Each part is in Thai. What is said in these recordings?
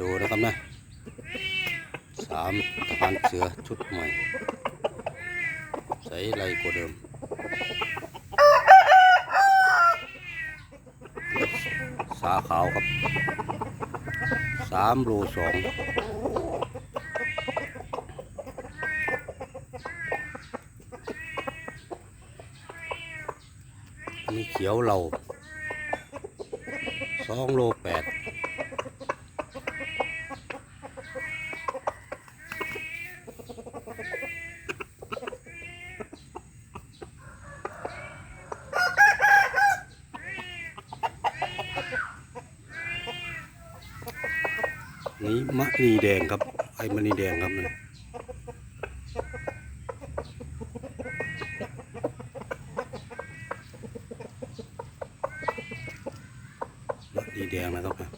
ดูนะครับนะสามทหารเสือชุดใหม่ ใส่ไรกว่าเดิมสาขาวครับสามโลสองอันนี้เขียวเราสองโลแปด นี่มะนีแดงครับ ไอ้มะนีแดงครับนะมะนีแดงนะครับนะ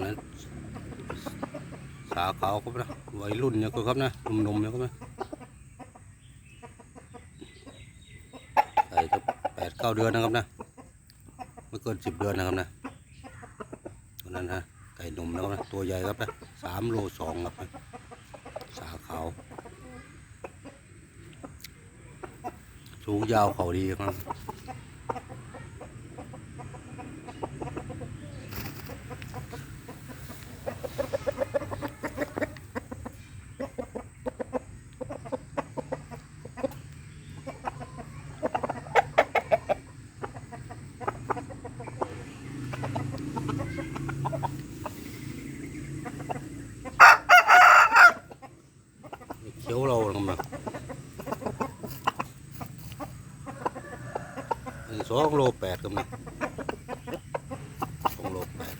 นนั้นสาขาวครับนะวัยรุ่นเนี่ยครับนะหนุ่มๆเนี่ยครับนะใส่จะแปดเก้าเดือนนะครับนะไม่เกินสิบเดือนนะครับนะตัวนั้นนะไก่หนุ่มนะครับนะตัวใหญ่ครับนะสามโลสองครับนะสาขาวสูงยาวเขาดีครับ ขียวเราลงมาอันนี้สองโลแปดครับนะสองโลแปด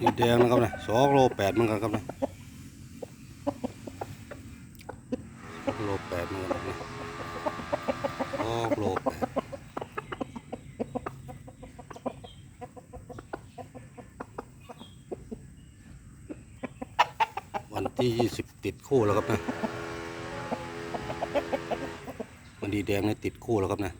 นี่แดงนะครับนะสองโลแปดเหมือนกันครับนะ โลแปดหมื่นนนะโอ้โลแปดวันที่ยี่สิบติดคู่แล้วครับนะ วันดีแดงนี่ติดคู่แล้วครับนะ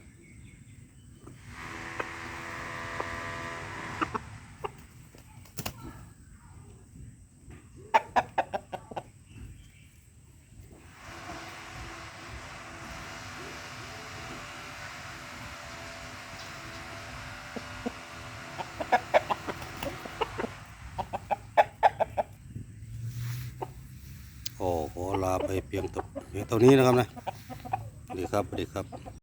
โอ้ขอลาไปเพียงเท่าเพียงเท่านี้นะครับนะสวัสดีครับสวัสดีครับ